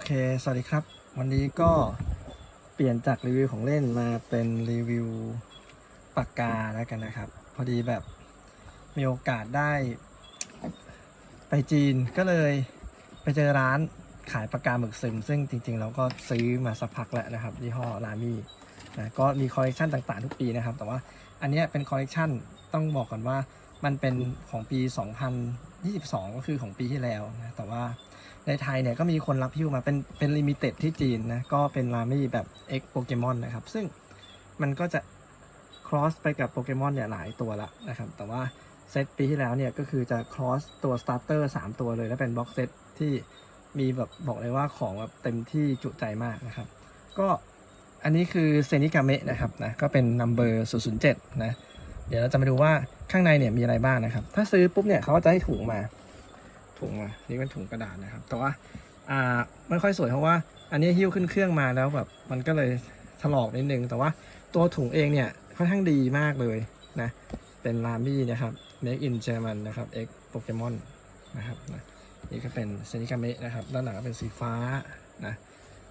อเค สวัสดีครับ วันนี้ก็เปลี่ยนจากรีวิวของเล่นมาเป็นรีวิวปากกาแล้วกันนะครับ พอดีแบบมีโอกาสได้ ไปจีนก็เลยไปเจอร้านขายปากกาหมึกซึม ซึ่งจริงๆเราก็ซื้อมาสักพักแล้วนะครับยี่ห้อรามี่นะก็มีคอลเลกชันต่างๆทุกปีนะครับ แต่ว่าอันนี้เป็นคอลเลกชันต้องบอกก่อนว่ามันเป็นของปี 2022 ก็คือของปีที่แล้วนะแต่ว่า ในไทยเนี่ยก็มีคนรับพิ้วมาเป็นเป็นลิมิเต็ดที่จีนนะก็เป็นรามี่แบบ X โปเกมอนนะครับ ซึ่งมันก็จะ cross ไปกับโปเกมอนเนี่ยหลายตัวละนะครับ แต่ว่าเซตปีที่แล้วเนี่ยก็คือจะ cross ตัว starter 3ตัวเลย และเป็นบ็อกเซตที่มีแบบบอกเลยว่าของแบบเต็มที่จุใจมากนะครับ ก็อันนี้คือเซนิกาเมะนะครับนะก็เป็น number 007นะเดี๋ยวเราจะมาดูว่าข้างในเนี่ยมีอะไรบ้างนะครับ ถ้าซื้อปุ๊บเนี่ยเขาก็จะให้ถุงมา ถุงมานี่เป็นถุงกระดาษนะครับ แต่ว่าอ่าไม่ค่อยสวยเพราะว่า อันนี้หิ้วขึ้นเครื่องมาแล้วแบบมันก็เลยถลอกนิดนึง แต่ว่าตัวถุงเองเนี่ยค่อนข้างดีมากเลยนะ เป็นรามี่นะครับ Make in German นะครับ X Pokemon นะครับนะนี่ก็เป็นเซนิกาเมะนะครับ ด้านหลังก็เป็นสีฟ้านะ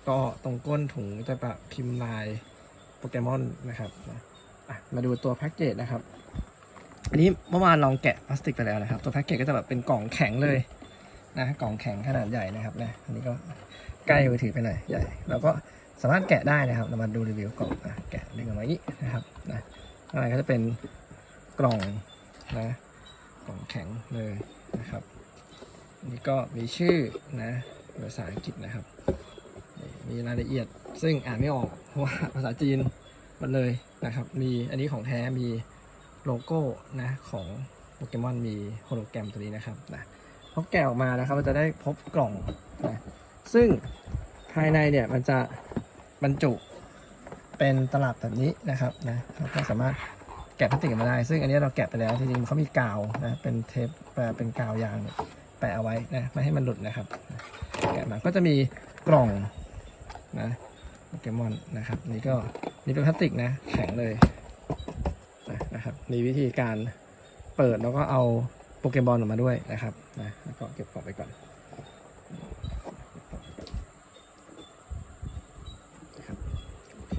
ก็ตรงก้นถุงจะแบบพิมพ์ลายโปเกมอนนะครับนะอะมาดูตัวแพ็กเกจนะครับ อันนี้เมื่อวานลองแกะพลาสติกไปแล้วนะครับ ตัวแพ็กเกจก็จะแบบเป็นกล่องแข็งเลย นะกล่องแข็งขนาดใหญ่นะครับนะอันนี้ก็ใกล้มือถือไปหน่อยใหญ่แล้วก็สามารถแกะได้นะครับเรามาดูรีวิวกล่องอะแกะดึงออกมาอย่างนี้นะครับนะข้างในก็จะเป็นกล่องนะกล่องแข็งเลยนะครับนนี้ก็มีชื่อนะภาษาอังกฤษนะครับ มีรายละเอียดซึ่งอ่านไม่ออกเพราะว่าภาษาจีนหมันเลยนะครับ มีอันนี้ของแท้มีโลโก้นะของโปเกมอนมีโฮโลแกรมตัวนี้นะครับนะ พอแกะออกมานะครับเราจะได้พบกล่องนะซึ่งภายในเนี่ยมันจะบรรจุเป็นตลับแบบนี้นะครับนะเราก็สามารถแกะพลาสติกมาได้ ซึ่งอันนี้เราแกะไปแล้วจริงๆเขามีกาวนะเป็นเทปแปะเป็นกาวยางแปะเอาไว้นะไม่ให้มันหลุดนะครับ แกะมาก็จะมีกล่องนะโปเกมอนนะครับนี่ก็นี่เป็นพลาสติกนะแข็งเลยนะนะครับมีวิธีการเปิดแล้วก็เอา โปเกมอนออกมาด้วยนะครับนะแล้วก็เก็บกล่องไปก่อนครับโอเค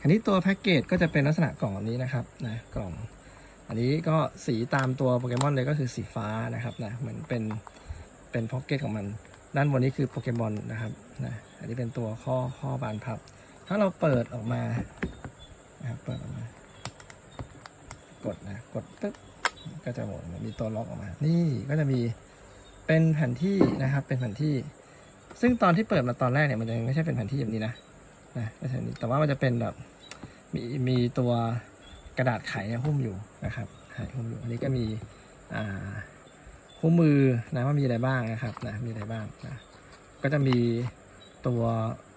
อันนี้ตัวแพ็กเกจก็จะเป็นลักษณะกล่องแบบนี้นะครับนะกล่อง อันนี้ก็สีตามตัวโปเกมอนเลยก็คือสีฟ้านะครับนะเหมือนเป็นเป็นพ็อกเก็ตของมัน ด้านบนนี้คือโปเกมอนนะครับนะอันนี้เป็นตัวข้อข้อบานพับ ถ้าเราเปิดออกมานะครับเปิดออกมา กดนะกดปึ๊บ ก็จะหมดมีตัวล็อกออกมา นี่ก็จะมีเป็นแผนที่นะครับ เป็นแผนที่ ซึ่งตอนที่เปิดมาตอนแรกเนี่ยมันยังไม่ใช่เป็นแผนที่แบบนี้นะนะไม่ใช่นี้แต่ว่ามันจะเป็นแบบมีมีตัวกระดาษไขหุ้มอยู่นะครับไขหุ้มอยู่อันนี้ก็มีอ่าคู่มือนะว่ามีอะไรบ้างนะครับนะมีอะไรบ้างนะก็จะมีตัว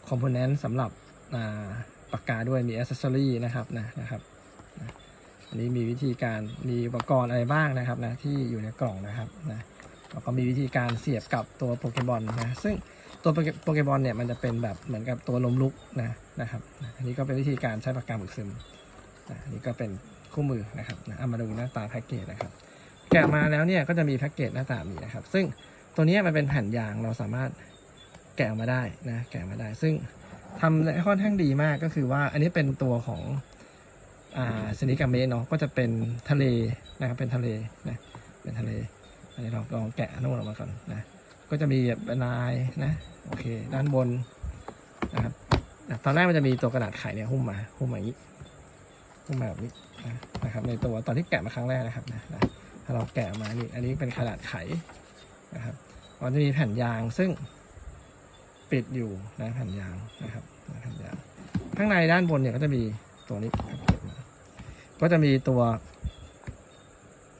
คอมโพเนนต์สำหรับอ่าปากกาด้วยมีอ c เซสซอรี่นะครับนะนะครับ อันนี้มีวิธีการมีอุปกรณ์อะไรบ้างนะครับนะที่อยู่ในกล่องนะครับนะแล้วก็มีวิธีการเสียบกับตัวโปเกมอนนะซึ่งตัวโปเกโปเกมอนเนี่ยมันจะเป็นแบบเหมือนกับตัวลมลุกนะนะครับนะอันนี้ก็เป็นวิธีการใช้ปากกาหมึกซึมนะอันนี้ก็เป็นคู่มือนะครับนะเอามาดูหน้าตาแพ็กเกจนะครับ แกะมาแล้วเนี่ยก็จะมีแพ็กเกจหน้าตานี้นะครับ ซึ่งตัวนี้มันเป็นแผ่นยางเราสามารถแกะออกมาได้นะแกะออกมาได้ ซึ่งทำได้ค่อนข้างดีมากก็คือว่าอันนี้เป็นตัวของ อ่าสนิกาเมเนาะก็จะเป็นทะเลนะครับเป็นทะเลนะเป็นทะเล อันนี้เราลองแกะทั้งหมดออกมาก่อนนะก็จะมีแบบลายนะโอเค ด้านบนนะครับนะตอนแรกมันจะมีตัวกระดาษไขเนี่ยหุ้มมาหุ้มมาอย่างนี้หุ้มมาแบบนี้นะครับในตัวตอนที่แกะมาครั้งแรกนะครับนะนะถ้าเราแกะมานี่อันนี้เป็นกระดาษไขนะครับมันจะมีแผ่นยางซึ่งปิดอยู่นะแผ่นยางนะครับแผ่นยางข้างในด้านบนเนี่ยก็จะมีตัวนี้ ก็จะมีตัว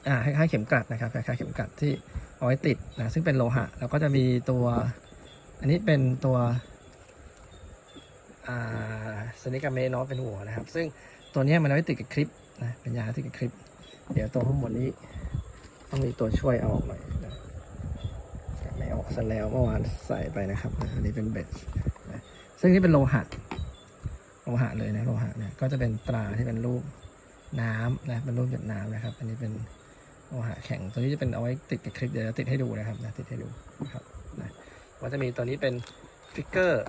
อ่าคล้ายๆเข็มกลัดนะครับคล้ายๆเข็มกลัดที่เอาไว้ติดนะซึ่งเป็นโลหะ แล้วก็จะมีตัว อันนี้เป็นตัวอ่าสนิกาเมเนาะเป็นหัวนะครับ ซึ่งตัวนี้มันเอาไว้ติดกับคลิปนะเป็นยาติดกับคลิป เดี๋ยวตัวข้างบนนี้ ต้องมีตัวช่วยเอาออกหน่อยนะไม่ออกซะแล้วเมื่อวานใส่ไปนะครับนะอันนี้เป็นเบ็ดนะซึ่งนี่เป็นโลหะโลหะเลยนะโลหะเนี่ยก็จะเป็นตราที่เป็นรูป น้ำนะเป็นรูปหยดน้ำนะครับ อันนี้เป็นโลหะแข็ง ตัวนี้จะเป็นเอาไว้ติดกับคลิปเดี๋ยวติดให้ดูนะครับนะติดให้ดูนะครับนะมันจะมีตัวนี้เป็นฟิกเกอร์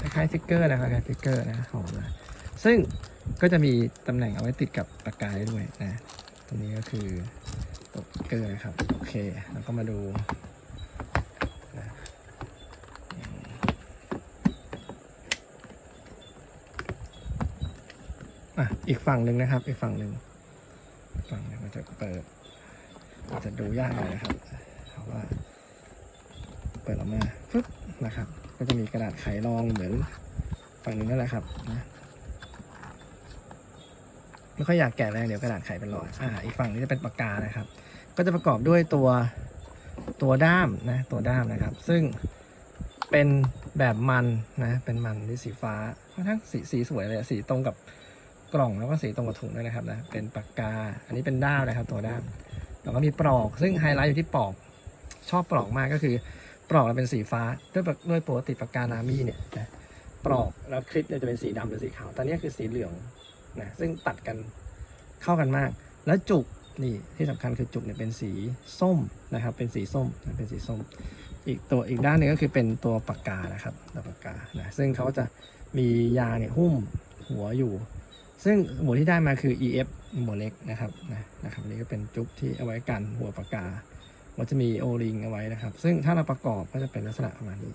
คล้ายๆฟิกเกอร์นะครับคล้ายฟิกเกอร์นะของมาซึ่งก็จะมีตำแหน่งเอาไว้ติดกับปากกาได้ด้วยนะตรงนี้ก็คือตกเกอร์นะครับ โอเค แล้วก็มาดูนะอืม อะอีกฝั่งหนึ่งนะครับ อีกฝั่งหนึ่งฝั่งนึงมันจะเปิดอาจจะดูยากหน่อยนะครับเพราะว่า เปิดออกมาฟึบนะครับ ก็จะมีกระดาษไขรองเหมือนฝั่งนี้นั่นแหละครับนะไม่ค่อยอยากแกะแรงเดี๋ยวกระดาษไขเป็นรอยอ่าอีกฝั่งนี้จะเป็นปากกานะครับ ก็จะประกอบด้วยตัวตัวด้ามนะตัวด้ามนะครับ ซึ่งเป็นแบบมันนะเป็นมันที่สีฟ้าค่อนข้างสีสีสวยเลยสีตรงกับ กล่องแล้วก็สีตรงกับถุงด้วยนะครับนะเป็นปากกา อันนี้เป็นด้ามนะครับ ตัวด้ามแล้วก็มีปลอก ซึ่งไฮไลท์อยู่ที่ปลอก ชอบปลอกมากก็คือ ปลอกมันเป็นสีฟ้าด้วยปกด้วยปกติปากกานามีเนี่ยนะปลอกแล้วคลิปเนี่ยจะเป็นสีดำหรือสีขาวตอนนี้คือสีเหลืองนะซึ่งตัดกันเข้ากันมาก แล้วจุกนี่ที่สำคัญคือจุกเนี่ยเป็นสีส้มนะครับ เป็นสีส้มเป็นสีส้ม อีกตัวอีกด้านหนึงก็คือเป็นตัวปากกานะครับตัวปากกานะซึ่งเขาจะมียาเนี่ยหุ้มหัวอยู่ ซึ่งหัวที่ได้มาคือ EF หัวเล็กนะครับนะนะครับนี้ก็เป็นจุกที่เอาไว้กันหัวปากกามันจะมีโอริงเอาไว้นะครับ ซึ่งถ้าเราประกอบก็จะเป็นลักษณะประมาณนี้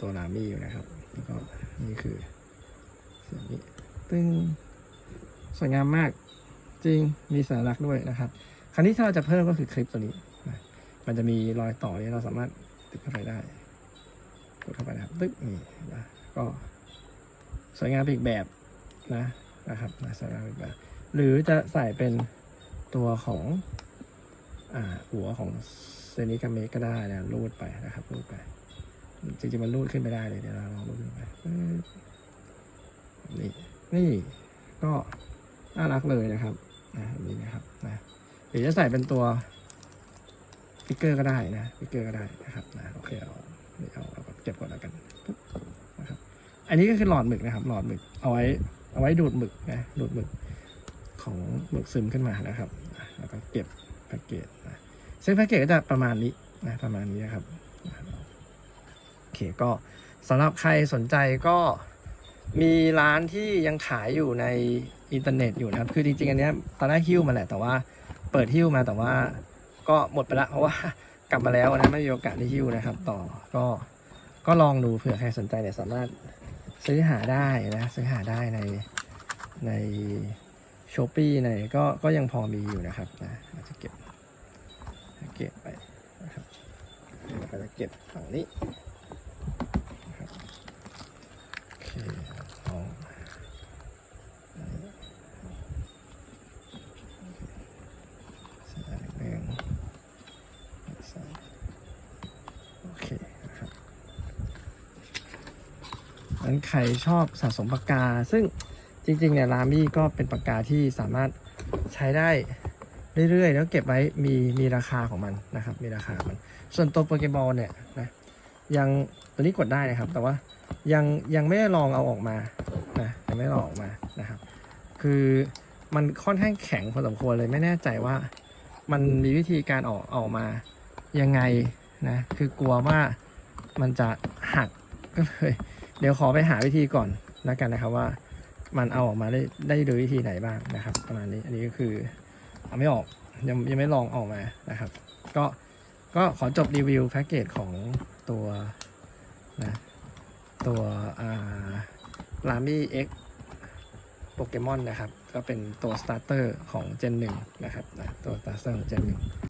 ตัวนามี่อยู่นะครับ แล้วก็นี่คือเสียงนี้ตึงสวยงามมากจริงมีสัญลักษณ์ด้วยนะครับ คราวนี้ถ้าเราจะเพิ่มก็คือคลิปตัวนี้นะมันจะมีรอยต่อที่เราสามารถติดเข้าไปได้ ดเข้าไปนะครับตึ๊กนี่นะก็สวยงามอีกแบบนะนะครับนะสวยงามอีกแบบ หรือจะใส่เป็นตัวของอ่าหัวของเซนิกาเมกก็ได้นะรูดไปนะครับรูดไป จริงๆมันรูดขึ้นไปได้เลยเดี๋ยวเราลองรูดขึ้นไปนี่นี่ก็น่ารักเลยนะครับนะแบบนี้นะครับนะหรือจะใส่เป็นตัวฟิกเกอร์ก็ได้นะฟิกเกอร์ก็ได้นะครับนะโอเคเอาเอาเอา ก็บก่อนแล้วกันนะครับอันนี้ก็คือหลอดหมึกนะครับ หลอดหมึกเอาไว้เอาไว้ดูดหมึกนะดูดหมึกของหมึกซึมขึ้นมานะครับ แล้วก็เก็บแพ็กเกจนะซึ่งแพ็กเกจก็จะประมาณนี้นะประมาณนี้นะครับโอเคก็สำหรับใครสนใจก็มีร้านที่ยังขายอยู่ในอินเทอร์เน็ตอยู่นะครับ คือจริงๆ อันนี้ตอนแรกหิ้วมาแหละ แต่ว่าเปิดหิ้วมาแต่ว่าก็หมดไปละเพราะว่ากลับมาแล้วนะไม่มีโอกาสได้หิ้วนะครับ ต่อก็ ก็ลองดูเผื่อใครสนใจเนี่ยสามารถซื้อหาได้นะซื้อหาได้ในในช้อปปี้ในก็ก็ยังพอมีอยู่นะครับนะอาจจะเก็บเก็บไปนะครับแล้วก็จะเก็บฝั่งนี้นะครับโอเคเอาอันนี้ใส่อันหนึ่งใส่โอเคนะครับงั้น ใครชอบสะสมปากกา ซึ่งจริงๆเนี่ยลามี่ก็เป็นปากกาที่สามารถใช้ได้เรื่อยๆ แล้วเก็บไว้มีมีราคาของมันนะครับ มีราคามัน ส่วนตัวโปเกบอลเนี่ยนะยังตัวนี้กดได้นะครับ แต่ว่ายังยังไม่ได้ลองเอาออกมานะยังไม่ลองออกมานะครับ คือมันค่อนข้างแข็งพอสมควรเลยไม่แน่ใจว่า มันมีวิธีการออกออกมายังไงนะคือกลัวว่ามันจะหักก็เลย เดี๋ยวขอไปหาวิธีก่อนแล้วกันนะครับว่ามันเอาออกมาได้ได้โดยวิธีไหนบ้างนะครับ ประมาณนี้อันนี้ก็คือเอาไม่ออกยังยังไม่ลองออกมานะครับ ก็ก็ขอจบรีวิวแพ็กเกจของตัวนะตัวอ่าลามี่เอ็กโปเกมอนนะครับ ก็เป็นตัวสตาร์เตอร์ของ Gen 1นะครับนะตัวสตาร์เตอร์ของ Gen 1